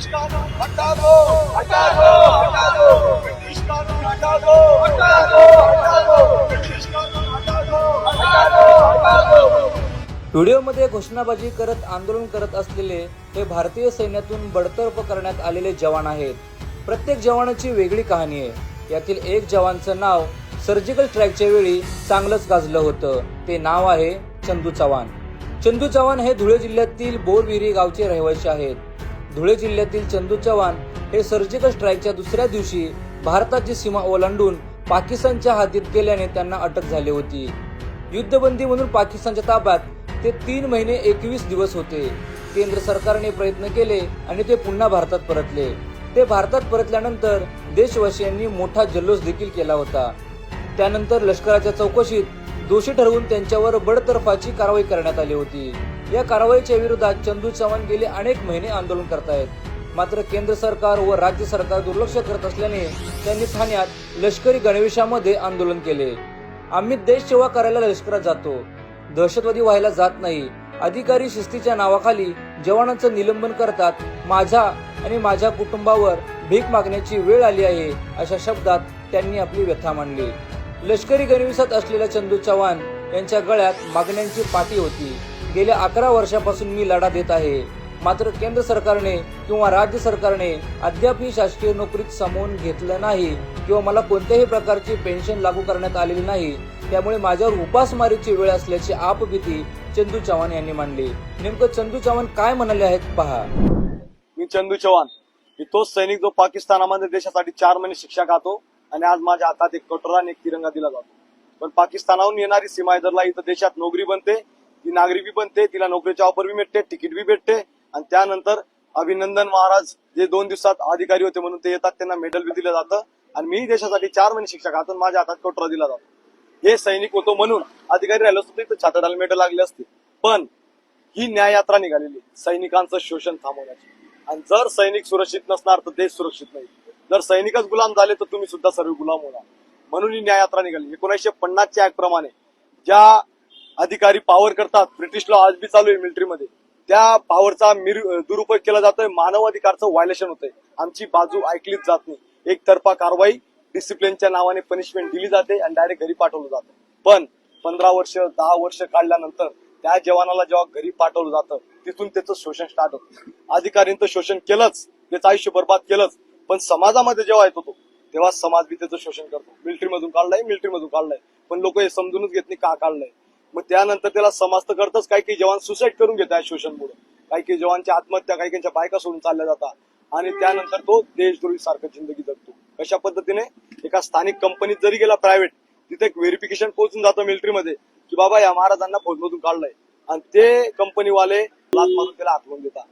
British कानून हटा दो हटा दो हटा दो ब्रिटिश कानून हटा दो हटा दो हटा दो ब्रिटिश कानून हटा दो हटा दो हटा दो व्हिडिओमध्ये घोषणाबाजी करत आंदोलन करत असलेले हे भारतीय सैन्यातून बडतर्फ करण्यात आलेले जवान आहेत. प्रत्येक जवानाची वेगळी कहाणी आहे. यातील एक जवानचं नाव सर्जिकल स्ट्राईकच्या वेळी चांगलंच गाजलं होतं. ते नाव आहे चंदू चव्हाण. चंदू चव्हाण हे धुळे जिल्ह्यातील बोरविरी गावचे रहिवासी आहेत. धुळे जिल्ह्यातील चंदू चव्हाण हे सर्जिकल स्ट्राईकच्या दुसऱ्या दिवशी भारताची सीमा ओलांडून पाकिस्तानच्या हातीत गेल्याने त्यांना अटक झाली होती. युद्धबंदी म्हणून पाकिस्तानच्या ताब्यात ते तीन महिने एकवीस दिवस होते. केंद्र सरकारने प्रयत्न केले आणि ते पुन्हा भारतात परतले. ते भारतात परतल्यानंतर देशवासियांनी मोठा जल्लोष देखील केला होता. त्यानंतर लष्कराच्या चौकशीत दोषी ठरवून त्यांच्यावर बडतर्फाची कारवाई करण्यात आली होती. या कारवाईच्या विरोधात चंदू चव्हाण गेले अनेक महिने आंदोलन करतायत. मात्र केंद्र सरकार व राज्य सरकार दुर्लक्ष करत असल्याने त्यांनी ठाण्यात लष्करी गणवेशामध्ये आंदोलन केले. आम्ही देश सेवा करायला लष्करात जातो. दहशतवादी व्हायला जात नाही. अधिकारी शिस्तीच्या नावाखाली जवानांचं निलंबन करतात. माझ्या आणि माझ्या कुटुंबावर भीक मागण्याची वेळ आली आहे अशा शब्दात त्यांनी आपली व्यथा मांडली. लष्करी गणवेशात असलेल्या चंदू चव्हाण यांच्या गळ्यात मागण्यांची पाटी होती. गेल्या अकरा वर्षापासून मी लढा देत आहे. मात्र केंद्र सरकारने किंवा राज्य सरकारने अद्याप ही शासकीय नोकरीत सामावून घेतलं नाही किंवा मला कोणत्याही प्रकारची पेन्शन लागू करण्यात आलेली नाही. त्यामुळे माझ्यावर उपासमारीची वेळ असल्याची आपभीती चंदू चव्हाण यांनी मांडली. नेमकं चंदू चव्हाण काय म्हणाले आहेत पहा. मी चंदू चव्हाण. मी तोच सैनिक जो पाकिस्तानामध्ये देशासाठी चार महिने शिक्षा खातो आणि आज माझ्या हातात एक कटोरा आणि एक तिरंगा दिला जातो. पण पाकिस्तानाहून येणारी सीमा दरला इथं देशात नोकरी बनते ती नागरिक बी बनते तिला नोकरीचा ऑफर बी भेटते तिकीट बी भेटते. आणि त्यानंतर अभिनंदन महाराज जे दोन दिवसात अधिकारी होते म्हणून ते येतात त्यांना मेडल बी दिलं जातं. आणि मी देशासाठी चार महिने शिक्षक खातो माझ्या हातात कटोरा दिला जातो. हे सैनिक होतो म्हणून अधिकारी राहिलो असतो तर छाताडाला मेडल लागले असते. पण ही न्याय यात्रा निघालेली सैनिकांचं शोषण थांबवण्याची. आणि जर सैनिक सुरक्षित नसणार तर देश सुरक्षित नाही. जर सैनिकच गुलाम झाले तर तुम्ही सुद्धा सर्व गुलाम होणार. म्हणून ही न्याय यात्रा निघाली. एकोणीसशे पन्नासच्या ऍक्ट प्रमाणे ज्या अधिकारी पॉवर करतात. ब्रिटिश लॉ आज बी चालू आहे मिलिटरीमध्ये त्या पॉवरचा दुरुपयोग केला जातोय. मानव अधिकारचं व्हायलेशन होतंय. आमची बाजू ऐकलीच जात नाही. एकतर्फा कारवाई डिसिप्लिनच्या नावाने पनिशमेंट दिली जाते आणि डायरेक्ट घरी पाठवलं जातं. पण पंधरा वर्ष दहा वर्ष काढल्यानंतर त्या जवानाला जेव्हा घरी पाठवलं जातं तिथून त्याचं शोषण स्टार्ट होतं. अधिकाऱ्यांचं शोषण केलंच. त्याचं आयुष्य बर्बाद केलंच. पण समाजामध्ये जेव्हा येतो तो तेव्हा समाज बी त्याचं शोषण करतो. मिलिटरीमधून काढलाय मिलिटरी मधून काढलाय. पण लोक हे समजूनच घेत नाही का काढलंय. मग त्यानंतर त्याला समाज तर करतच काही काही जवान सुसाईड करून घेत आहे शोषणमुळे काही काही जवानच्या आत्महत्या काही काहींच्या बायका सोडून चालल्या जातात. आणि त्यानंतर तो देशद्रोही सारखं जिंदगी जगतो. कशा पद्धतीने? एका स्थानिक कंपनीत जरी गेला प्रायव्हेट तिथे एक व्हेरिफिकेशन पोहोचून जातं मिलिटरीमध्ये की बाबा या महाराजांना फौजमधून काढलंय. आणि ते कंपनीवाले लाच मारून त्याला आठवून देतात.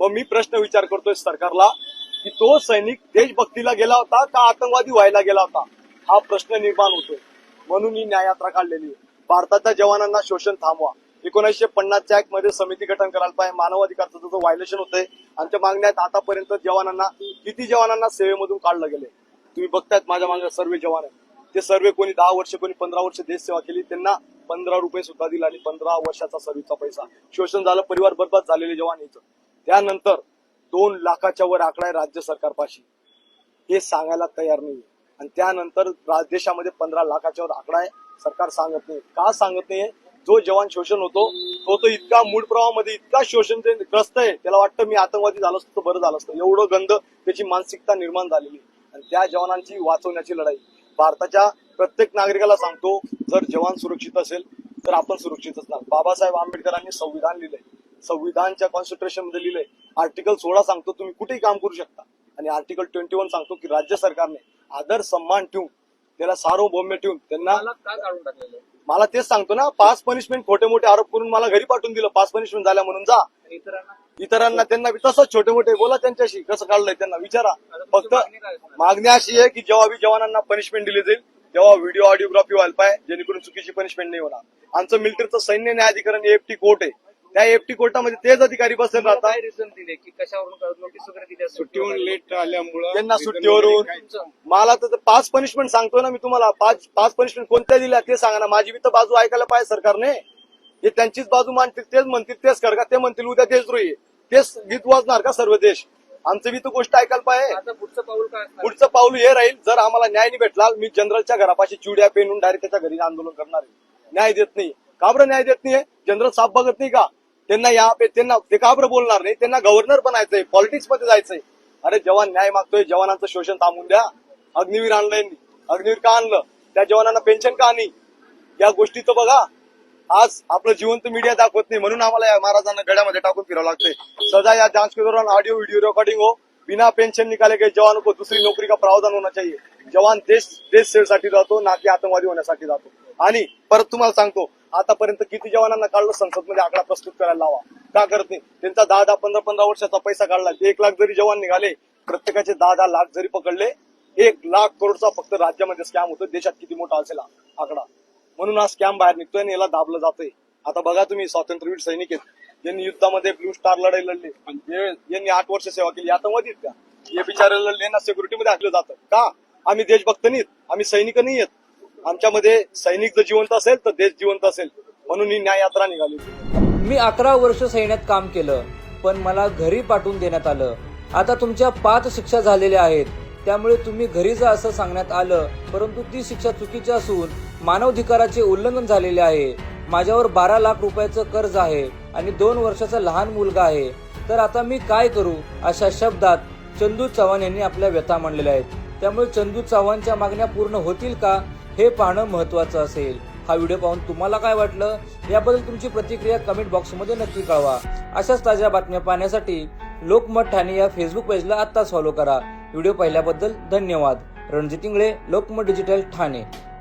मग मी प्रश्न विचार करतोय सरकारला की तो सैनिक देशभक्तीला गेला होता का आतंकवादी व्हायला गेला होता? हा प्रश्न निर्माण होतोय. म्हणून ही न्याययात्रा काढलेली आहे. भारताच्या जवानांना शोषण थांबवा. एकोणीसशे पन्नासच्या ऍक्टमध्ये समिती गठन करायला पाहिजे. मानवाधिकारचं जो व्हायलेशन होतंय. आमच्या मागण्यात आतापर्यंत जवानांना किती जवानांना सेवेमधून काढलं गेलंय? तुम्ही बघतायत माझ्या मागे सर्व जवान आहेत. ते सर्व कोणी दहा वर्ष कोणी पंधरा वर्ष देश सेवा केली त्यांना पंधरा रुपये सुद्धा दिला आणि पंधरा वर्षाचा सर्व्हिसचा पैसा. शोषण झालं परिवार बरबाद झालेले जवान इथं. त्यानंतर दोन लाखाच्या वर आकडा आहे राज्य सरकारपाशी. हे सांगायला तयार नाही आणि त्यानंतर देशामध्ये पंधरा लाखाच्यावर आकडा आहे. सरकार सांगत नाही. का सांगत नाही? जो जवान शोषण होतो तो तो इतका मूळ प्रवाहामध्ये इतका शोषण ग्रस्त आहे. त्याला वाटतं मी आतंकवादी झालो असतो तर बरं झालं असतं. एवढं गंध त्याची मानसिकता निर्माण झालेली आणि त्या जवानांची वाचवण्याची लढाई. भारताच्या प्रत्येक नागरिकाला सांगतो जर जवान सुरक्षित असेल तर आपण सुरक्षित असणार बाबासाहेब आंबेडकरांनी संविधान लिहिलंय. संविधानच्या कॉन्स्टिट्युशनमध्ये लिहिलंय. आर्टिकल सोळा सांगतो तुम्ही कुठेही काम करू शकता. आणि आर्टिकल ट्वेंटी वन सांगतो की राज्य सरकारने आदर सन्मान ठेवून त्याला सार्वभौम्य ठेवून त्यांना मला तेच सांगतो ना पाच पनिशमेंट खोटे मोठे आरोप करून मला घरी पाठवून दिलं पाच पनिशमेंट झाल्या म्हणून जा. इतरांना? इतरांना त्यांना तसंच छोटे मोठे बोला त्यांच्याशी कसं काढलंय त्यांना विचारा. फक्त मागणी अशी आहे की जेव्हा बी जवानांना पनिशमेंट दिली जाईल तेव्हा व्हिडिओ ऑडिओग्राफी व्हायला पाहिजे जेणेकरून चुकीची पनिशमेंट नाही होणार. आमचं मिलिटरीचं सैन्य न्यायाधिकरण एफटी कोर्ट आहे. त्या एफटी कोर्टामध्ये तेच अधिकारी बसले राहतात. काय रिझन दिले? की कशावरून नोटीस वगैरे दिली असेल? सुट्टीहून लेट आल्यामुळं त्यांना सुट्टीवरून मला तर पाच पनिशमेंट सांगतो ना मी तुम्हाला पाच पाच पनिशमेंट कोणत्या दिल्या ते सांगा ना. माझी बी तर बाजू ऐकायला पाहिजे सरकारने. हे त्यांचीच बाजू मानतील तेच म्हणतील तेच कर का ते म्हणतील उद्या देशद्रोही आहे. तेच गीत वाजणार का सर्व देश? आमचं बी तर गोष्ट ऐकायला पाहिजे. आता पुढचं पाऊल काय असणार? पुढचं पाऊल हे राहील. जर आम्हाला न्याय नाही भेटला मी जनरलच्या घरापाशी चिवड्या पेनून डायरेक्ट त्याच्या घरी आंदोलन करणार आहे. न्याय देत नाही. का बरं न्याय देत नाही जनरल साफ बघत नाही का? त्यांना या त्यांना ते का बरं बोलणार नाही? त्यांना गव्हर्नर बनायचंय पॉलिटिक्समध्ये जायचंय. अरे जवान न्याय मागतोय जवानांचं शोषण थांबून द्या. अग्निवीर आणलंय यांनी. अग्निवीर का आणलं? त्या जवानांना पेन्शन का नाही? या गोष्टीचं बघा. आज आपलं जिवंत मीडिया दाखवत नाही म्हणून आम्हाला या महाराजांना गड्यामध्ये टाकून फिरावं लागतंय. सजा या जांच के दौरान ऑडियो वीडियो रिकॉर्डिंग हो. बिना पेंशन निकाले गए जवानों को दूसरी नौकरी का प्रावधान होना चाहिए. जवान देश देश सेवेसाठी जातो ना की आतंकवादी होण्यासाठी जातो. आणि परत तुम्हाला सांगतो आतापर्यंत किती जवानांना काढलं? संसदमध्ये आकडा प्रस्तुत करायला लावा. का करत नाही? त्यांचा दहा दहा पंधरा पंधरा वर्षाचा पैसा काढला. एक लाख जरी जवान निघाले प्रत्येकाचे दहा दहा लाख जरी पकडले एक लाख करोडचा फक्त राज्यामध्ये स्कॅम होतो देशात किती मोठा असेल आकडा? म्हणून हा स्कॅम बाहेर निघतोय आणि याला दाबलं जातंय. आता बघा तुम्ही स्वातंत्र्यवीर सैनिक आहेत. यांनी युद्धामध्ये ब्लू स्टार लढाई लढली. यांनी आठ वर्ष सेवा केली आतंकवादीत का हे बिचारे लढले ना सिक्युरिटीमध्ये हाकलं जातं. का? आम्ही देशभक्त नाहीत. आम्ही सैनिक नाही आहेत आमच्यामध्ये सैनिक जर जिवंत असेल तर देश जिवंत असेल. म्हणून ही न्याय यात्रा निघाली. मी अकरा वर्ष सैन्यात काम केलं पण मला घरी पाठवून देण्यात आलं. आता तुमच्या पाच शिक्षा झालेल्या आहेत. त्यामुळे तुम्ही घरी जा असं सांगण्यात आलं परंतु ती शिक्षा चुकीची असून मानवाधिकाराचे उल्लंघन झालेले आहे. माझ्यावर बारा लाख रुपयाचं कर्ज आहे आणि दोन वर्षाचा लहान मुलगा आहे. तर आता मी काय करू? अशा शब्दात चंदू चव्हाण यांनी आपल्या व्यथा मांडलेल्या आहेत. त्यामुळे चंदू चव्हाणच्या मागण्या पूर्ण होतील का? हे पाहणं महत्वाचं असेल. हा व्हिडिओ पाहून तुम्हाला काय वाटलं? याबद्दल तुमची प्रतिक्रिया कमेंट बॉक्समध्ये नक्की कळवा. अशाच ताज्या बातम्या पाहण्यासाठी लोकमत ठाणे या फेसबुक पेजला आत्ताच फॉलो करा. व्हिडिओ पाहिल्याबद्दल धन्यवाद. रणजित इंगळे लोकमत डिजिटल ठाणे.